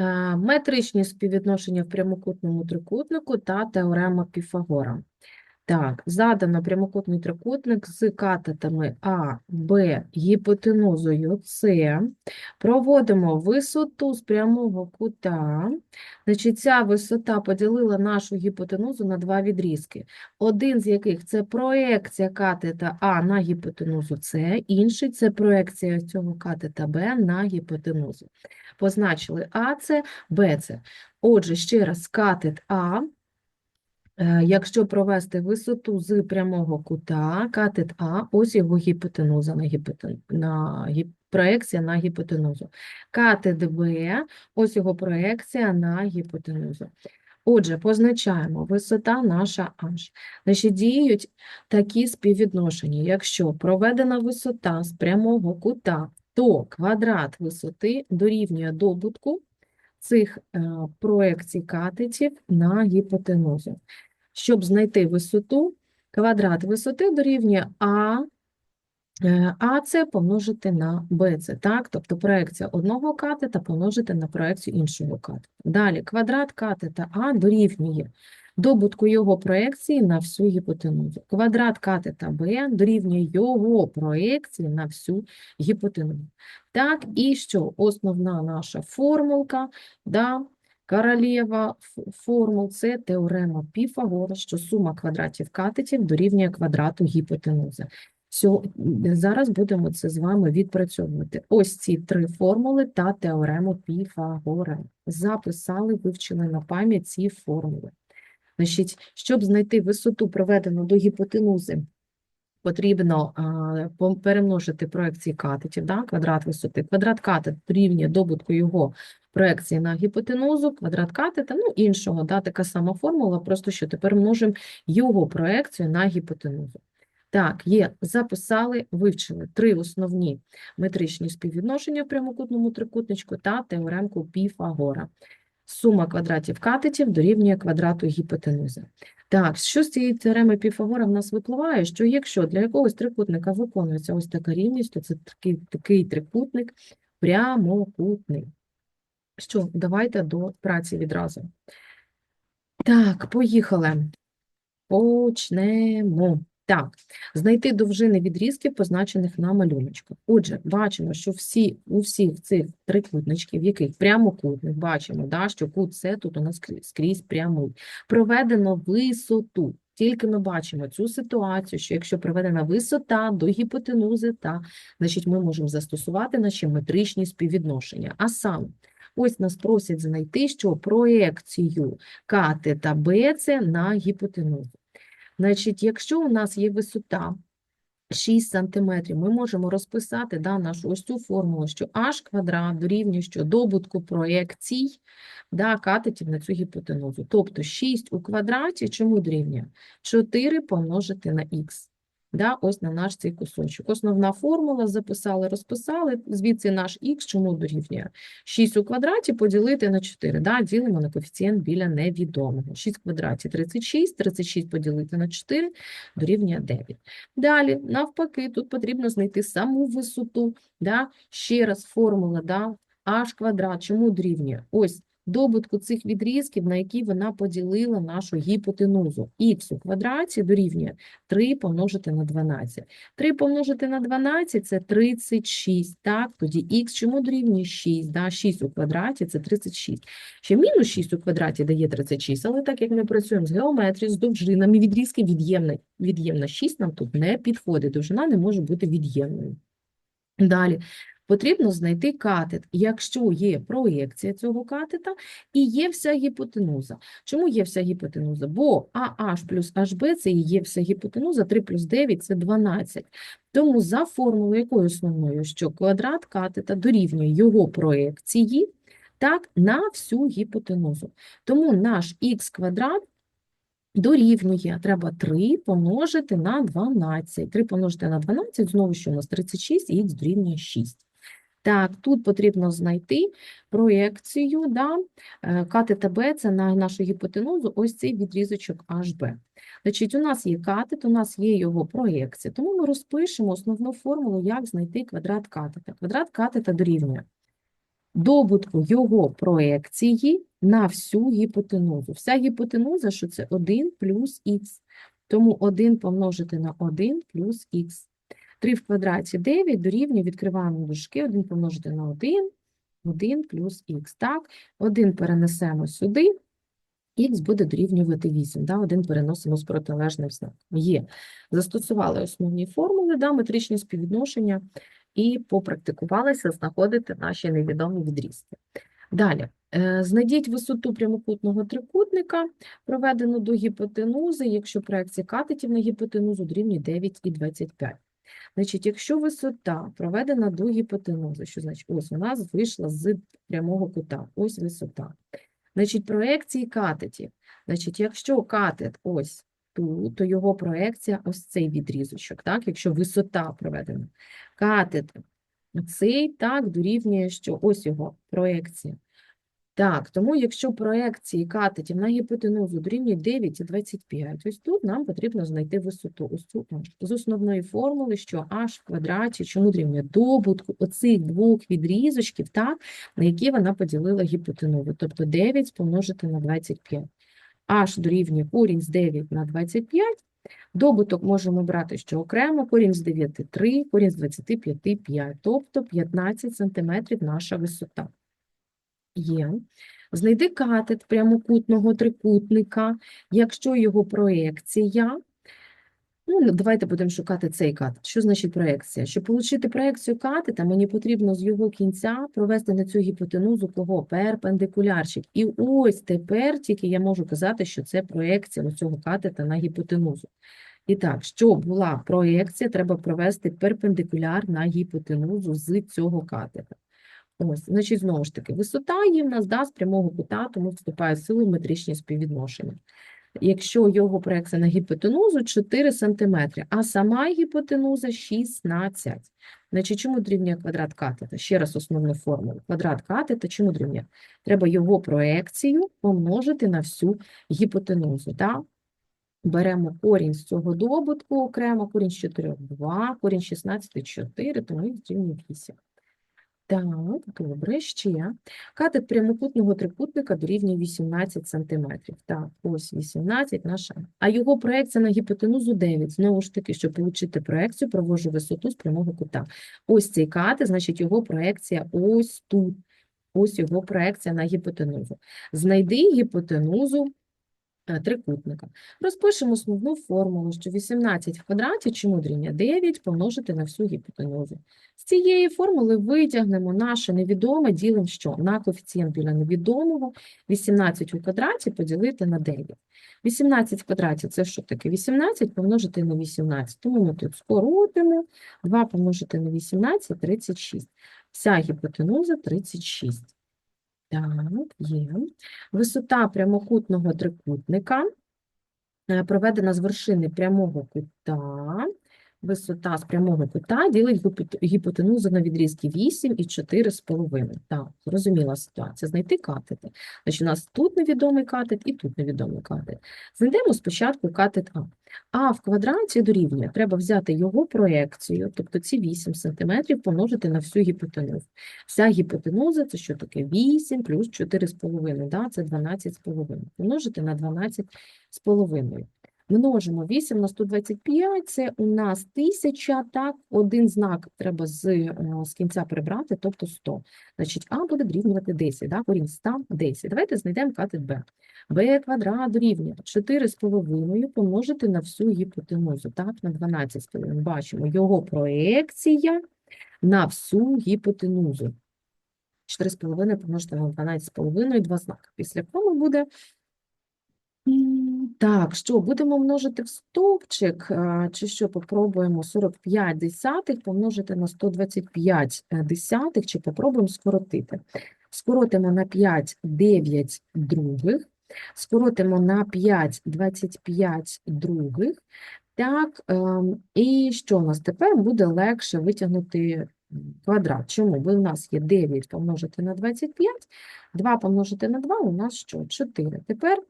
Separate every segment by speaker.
Speaker 1: Е, Метричні співвідношення в прямокутному трикутнику та теорема Піфагора. Так, задано прямокутний трикутник з катетами А, Б, гіпотенузою С. Проводимо висоту з прямого кута. Значить, ця висота поділила нашу гіпотенузу на два відрізки. Один з яких це проекція катета А на гіпотенузу С, інший це проекція цього катета Б на гіпотенузу. Позначили А це, Б це. Отже, ще раз, катет А Якщо провести висоту з прямого кута, катет А, ось його гіпотенуза на, гіпотен... на гіп... проекція на гіпотенузу. Катет Б, ось його проекція на гіпотенузу. Отже, позначаємо висота наша H. Значить, діють такі співвідношення. Якщо проведена висота з прямого кута, то квадрат висоти дорівнює добутку цих е, проекцій катетів на гіпотенузу. Щоб знайти висоту, квадрат висоти дорівнює А, е, АЦ помножити на БЦ, так? Тобто проекція одного катета помножити на проекцію іншого катета. Далі, квадрат катета А дорівнює добутку його проекції на всю гіпотенузу. Квадрат катета Б дорівнює його проекції на всю гіпотенузу. Так, і що? Основна наша формулка, да, королева формул – це теорема Піфагора, що сума квадратів катетів дорівнює квадрату гіпотенузи. Зараз будемо це з вами відпрацьовувати. Ось ці три формули та теорему Піфагора. Записали, вивчили на пам'ять ці формули. Значить, щоб знайти висоту, проведену до гіпотенузи, потрібно перемножити проекції катетів, да? квадрат висоти. Квадрат катет дорівнює добутку його проекції на гіпотенузу, квадрат катета, ну іншого, да? така сама формула, просто що тепер множимо його проекцію на гіпотенузу. Так, є, записали, вивчили три основні метричні співвідношення в прямокутному трикутничку та теоремку Піфагора. Сума квадратів катетів дорівнює квадрату гіпотенузи. Так, що з цієї теореми Піфагора в нас випливає, що якщо для якогось трикутника виконується ось така рівність, то це такий, такий трикутник прямокутний. Що, давайте до праці відразу. Так, поїхали. Почнемо. Так, знайти довжини відрізків, позначених на малюночку. Отже, бачимо, що всі, у всіх цих трикутничків, яких прямокутних, бачимо, да, що кут С тут у нас скрізь- прямий. Проведено висоту. Тільки ми бачимо цю ситуацію, що якщо проведена висота до гіпотенузи, та, значить ми можемо застосувати наші метричні співвідношення. А саме, ось нас просять знайти, що проекцію катета БЦ на гіпотенузу. Значить, якщо у нас є висота 6 см, ми можемо розписати да, нашу ось цю формулу, що h квадрат дорівнює що добутку проекцій да, катетів на цю гіпотенузу. Тобто 6 у квадраті чому дорівнює? 4 помножити на х. Да, ось на наш цей кусочок. Основна формула записали, розписали, звідси наш х чому дорівнює? 6 у квадраті поділити на 4, да, ділимо на коефіцієнт біля невідомого. 6 в квадраті 36, 36 поділити на 4 дорівнює 9. Далі, навпаки, тут потрібно знайти саму висоту. Да? Ще раз формула да? h квадрат. Чому дорівнює? Ось добутку цих відрізків, на які вона поділила нашу гіпотенузу. х у квадраті дорівнює 3 помножити на 12. 3 помножити на 12 – це 36, так? Тоді х чому дорівнює 6, да? 6 у квадраті – це 36. Ще мінус 6 у квадраті дає 36, але так як ми працюємо з геометрією, з довжинами відрізки, від'ємна, від'ємна 6 нам тут не підходить, довжина не може бути від'ємною. Далі. Потрібно знайти катет, якщо є проєкція цього катета і є вся гіпотенуза. Чому є вся гіпотенуза? Бо AH плюс HB – це є вся гіпотенуза, 3 плюс 9 – це 12. Тому за формулою якою основною, що квадрат катета дорівнює його проєкції, так, на всю гіпотенузу. Тому наш х квадрат дорівнює, треба 3 помножити на 12. 3 помножити на 12, знову що у нас 36, і х дорівнює 6. Так, тут потрібно знайти проєкцію, да, е, катета Б, це на нашу гіпотенузу, ось цей відрізочок HB. Значить, у нас є катет, у нас є його проєкція, тому ми розпишемо основну формулу, як знайти квадрат катета. Квадрат катета дорівнює добутку його проекції на всю гіпотенузу. Вся гіпотенуза, що це 1 плюс х. Тому 1 помножити на 1 плюс х. 3 в квадраті 9 дорівнює, відкриваємо дужки, 1 помножити на 1, 1 плюс х. Так, 1 перенесемо сюди, х буде дорівнювати 8. Да? 1 переносимо з протилежним знаком. Є. Застосували основні формули, да, метричні співвідношення і попрактикувалися знаходити наші невідомі відрізки. Далі. Е, Знайдіть висоту прямокутного трикутника, проведену до гіпотенузи, якщо проекція катетів на гіпотенузу дорівнює 9,25. Значить, якщо висота проведена до гіпотенузи, що значить, ось у нас вийшла з прямого кута, ось висота. Значить, проекції катетів. Значить, якщо катет ось тут, то його проекція ось цей відрізочок, так? Якщо висота проведена. Катет цей так дорівнює, що ось його проекція. Так, тому якщо проекції катетів на гіпотенузу дорівнює 9,25, ось тут нам потрібно знайти висоту. Цю. З основної формули, що h в квадраті, чому дорівнює добутку оцих двох відрізочків, так, на які вона поділила гіпотенузу. Тобто 9 помножити на 25. h дорівнює корінь з 9 на 25. Добуток можемо брати, що окремо, корінь з 9 – 3, корінь з 25 – 5, тобто 15 см наша висота. Є. Знайди катет прямокутного трикутника, якщо його проекція. Ну, давайте будемо шукати цей катет. Що значить проекція? Щоб отримати проекцію катета, мені потрібно з його кінця провести на цю гіпотенузу кого? Перпендикулярчик. І ось тепер тільки я можу казати, що це проекція цього катета на гіпотенузу. І так, щоб була проекція, треба провести перпендикуляр на гіпотенузу з цього катета. Ось, значить, знову ж таки, висота є в нас да, з прямого кута, тому вступає в силу метричні співвідношення. Якщо його проекція на гіпотенузу 4 см, а сама гіпотенуза 16. Значить, чому дорівнює квадрат катета? Ще раз основну формулу. Квадрат катета чому дорівнює? Треба його проекцію помножити на всю гіпотенузу. Да? Беремо корінь з цього добутку окремо, корінь з 4 – 2, корінь з 16 – 4, тому їх дорівнює 8. Так, добре, ще. Катет прямокутного трикутника дорівнює 18 см. Так, ось 18 наша. А його проекція на гіпотенузу 9. Знову ж таки, щоб отримати проекцію, провожу висоту з прямого кута. Ось цей катет, значить його проекція ось тут. Ось його проекція на гіпотенузу. Знайди гіпотенузу трикутника. Розпишемо основну формулу, що 18 в квадраті чому дорівнює 9 помножити на всю гіпотенузу. З цієї формули витягнемо наше невідоме, ділимо що? На коефіцієнт біля невідомого 18 у квадраті поділити на 9. 18 в квадраті – це що таке? 18 помножити на 18. Тому ми тут скоротимо. 2 помножити на 18 – 36. Вся гіпотенуза 36. Так, є. Висота прямокутного трикутника е, проведена з вершини прямого кута. Висота з прямого кута ділить гіпотенузу на відрізки 8 і 4,5. Так, зрозуміла ситуація. Знайти катети. Значить, у нас тут невідомий катет і тут невідомий катет. Знайдемо спочатку катет А. А в квадраті дорівнює. Треба взяти його проекцію, тобто ці 8 см помножити на всю гіпотенузу. Вся гіпотенуза – це що таке? 8 плюс 4,5, да? це 12,5. Помножити на 12,5. Множимо 8 на 125, це у нас 1000, так, один знак треба з, е, з кінця прибрати, тобто 100. Значить, А буде дорівнювати 10, да, корінь 100 – 10. Давайте знайдемо катет Б. Б квадрат дорівнює 4,5 помножити на всю гіпотенузу, так, на 12,5. Бачимо, його проекція на всю гіпотенузу. 4,5 помножити на 12,5, два знаки. Після коми буде Так, що, будемо множити в стовпчик, чи що, попробуємо 45 десятих помножити на 125 е, десятих, чи попробуємо скоротити. Скоротимо на 5 9 других, скоротимо на 5 25 других. Так, ем, і що у нас тепер буде легше витягнути квадрат? Чому? Бо у нас є 9 помножити на 25, 2 помножити на 2 у нас що? 4. Тепер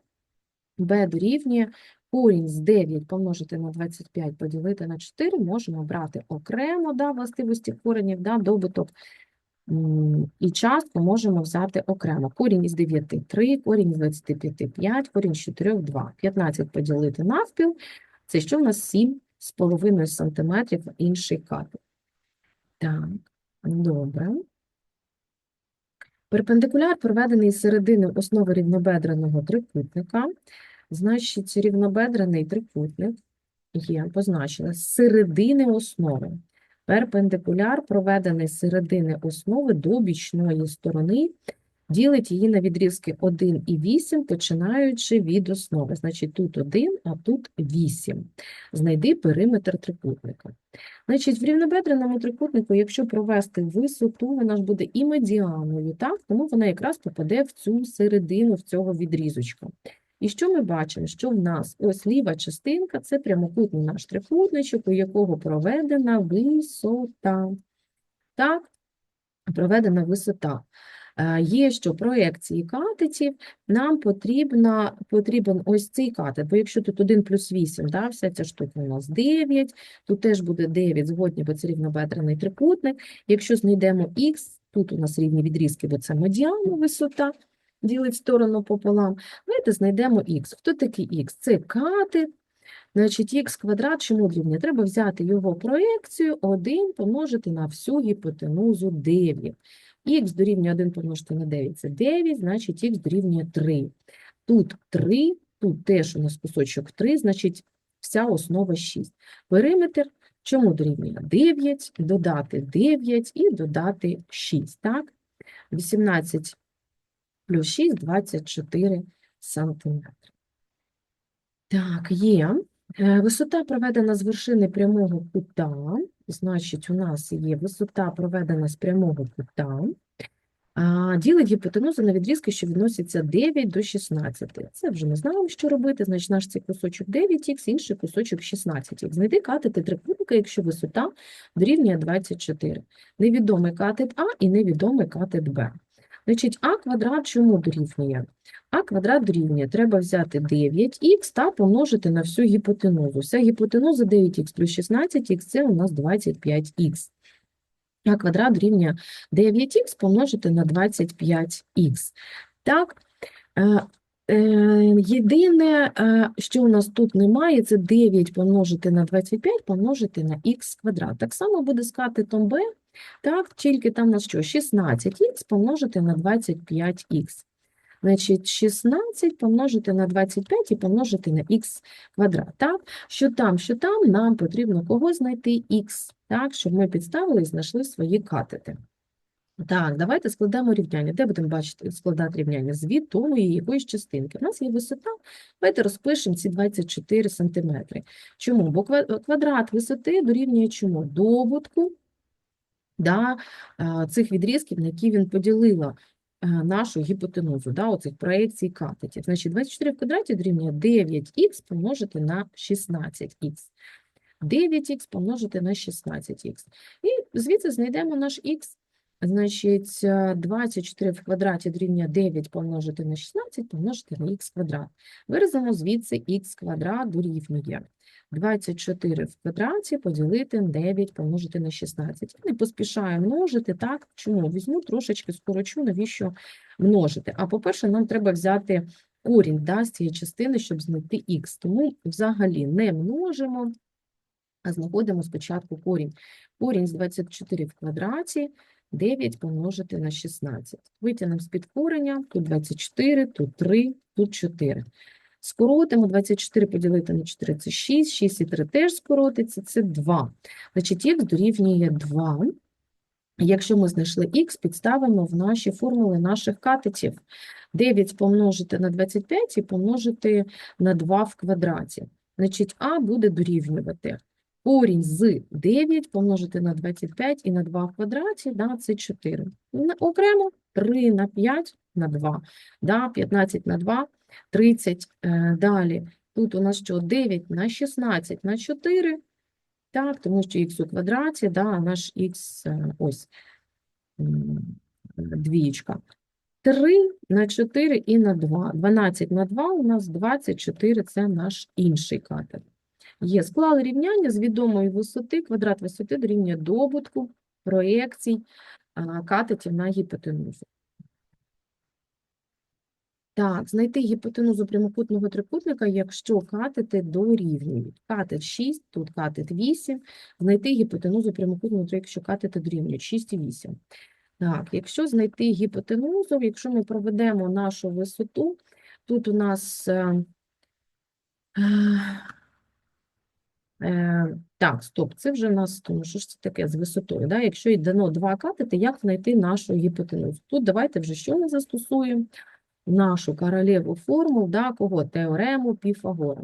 Speaker 1: b дорівнює корінь з 9 помножити на 25 поділити на 4, можемо брати окремо да, властивості коренів, да, добуток І частку можемо взяти окремо. Корінь із 9 – 3, корінь із 25 – 5, корінь з 4 – 2. 15 поділити навпіл – це що в нас 7 з половиною сантиметрів інший катет. Так, добре. Перпендикуляр проведений з середини основи рівнобедреного трикутника. Значить, рівнобедрений трикутник є, позначила, з середини основи. Перпендикуляр проведений з середини основи до бічної сторони, ділить її на відрізки 1 і 8, починаючи від основи. Значить, тут 1, а тут 8. Знайди периметр трикутника. Значить, в рівнобедреному трикутнику, якщо провести висоту, вона ж буде і медіаною, так? Тому вона якраз попаде в цю середину, в цього відрізочка. І що ми бачимо? Що в нас ось ліва частинка – це прямокутний наш трикутничок, у якого проведена висота. Так, проведена висота. Е, Є що проекції катетів, нам потрібна, потрібен ось цей катет, бо якщо тут 1 плюс 8, да, вся ця штука у нас 9, тут теж буде 9, згодні, бо це рівнобедрений трикутник. Якщо знайдемо х, тут у нас рівні відрізки, бо це медіана висота, ділить сторону пополам. Давайте знайдемо х. Хто такий х? Це катет, значить х квадрат чому дорівнює? Треба взяти його проекцію 1 помножити на всю гіпотенузу 9. Х дорівнює 1 помножити на 9 – це 9, значить х дорівнює 3. Тут 3, тут теж у нас кусочок 3, значить вся основа 6. Периметр чому дорівнює 9, додати 9 і додати 6, так? 18 плюс 6 – 24 сантиметри. Так, є. Е, Висота проведена з вершини прямого кута, значить, у нас є висота проведена з прямого кута, ділить гіпотенузу на відрізки, що відносяться 9 до 16. Це вже ми знаємо, що робити, значить, наш цей кусочок 9х, інший кусочок 16х. Знайди катети трикутника, якщо висота дорівнює 24. Невідомий катет А і невідомий катет Б. Значить, а квадрат чому дорівнює? А квадрат дорівнює, треба взяти 9х та помножити на всю гіпотенузу. Вся гіпотенуза 9х плюс 16х – це у нас 25х. А квадрат дорівнює 9х помножити на 25х. Так, е, е, єдине, е, що у нас тут немає, це 9 помножити на 25 помножити на х квадрат. Так само буде з катетом b, так, тільки там у нас що? 16х помножити на 25х. Значить, 16 помножити на 25 і помножити на х квадрат. Так? Що там, що там, нам потрібно кого знайти х, так? щоб ми підставили і знайшли свої катети. Так, давайте складемо рівняння. Де будемо бачити складати рівняння? З відомої якоїсь частинки. У нас є висота, давайте розпишемо ці 24 см. Чому? Бо квадрат висоти дорівнює чому? Добутку да, е, цих відрізків, на які він поділила е, нашу гіпотенузу, да, оцих проекцій катетів. Значить, 24 в квадраті дорівнює 9х помножити на 16х. 9х помножити на 16х. І звідси знайдемо наш х. Значить, е, 24 в квадраті дорівнює 9 помножити на 16 помножити на х квадрат. Виразимо звідси х квадрат дорівнює 24 в квадраті поділити 9 помножити на 16. Я не поспішаю множити, так? Чому? Візьму трошечки скорочу, навіщо множити? А по-перше, нам треба взяти корінь да, з цієї частини, щоб знайти х. Тому взагалі не множимо, а знаходимо спочатку корінь. Корінь з 24 в квадраті 9 помножити на 16. Витягнемо з-під корення, тут 24, тут 3, тут 4. Скоротимо 24 поділити на 4 – це 6, 6 і 3 теж скоротиться, це 2. Значить, х дорівнює 2. Якщо ми знайшли х, підставимо в наші формули наших катетів. 9 помножити на 25 і помножити на 2 в квадраті. Значить, а буде дорівнювати корінь з 9 помножити на 25 і на 2 в квадраті, да, це 4. Окремо 3 на 5 на 2, да, 15 на 2, 30. Е, Далі тут у нас що 9 на 16 на 4, так, тому що х у квадраті, да, наш х е, ось м, двієчка. 3 на 4 і на 2. 12 на 2 у нас 24, це наш інший катет. Є, склали рівняння з відомої висоти, квадрат висоти дорівнює добутку проекцій а, катетів на гіпотенузу. Так, знайти гіпотенузу прямокутного трикутника, якщо катети дорівнюють. Катет 6, тут катет 8. Знайти гіпотенузу прямокутного трикутника, якщо катети дорівнюють 6 і 8. Так, якщо знайти гіпотенузу, якщо ми проведемо нашу висоту, тут у нас е, е, так, стоп, це вже в нас, тому що ж це таке з висотою. Да? Якщо й дано два катети, як знайти нашу гіпотенузу? Тут давайте вже що ми застосуємо? Нашу королеву форму, да, кого? Теорему Піфагора.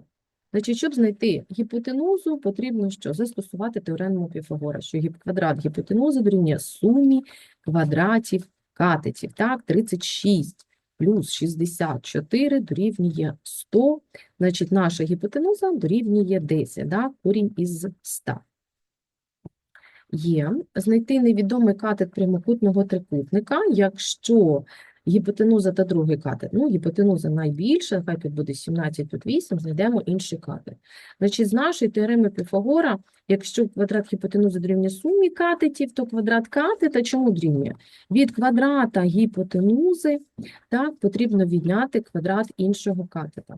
Speaker 1: Значить, щоб знайти гіпотенузу, потрібно що? Застосувати теорему Піфагора, що квадрат гіпотенузи дорівнює сумі квадратів катетів. Так, 36 плюс 64 дорівнює 100. Значить, наша гіпотенуза дорівнює 10, да? корінь із 100. Є. Знайти невідомий катет прямокутного трикутника, якщо гіпотенуза та другий катет. Ну, гіпотенуза найбільша, хай тут буде 17, тут 8, знайдемо інший катет. Значить, з нашої теореми Піфагора, якщо квадрат гіпотенузи дорівнює сумі катетів, то квадрат катета чому дорівнює? Від квадрата гіпотенузи так, потрібно відняти квадрат іншого катета.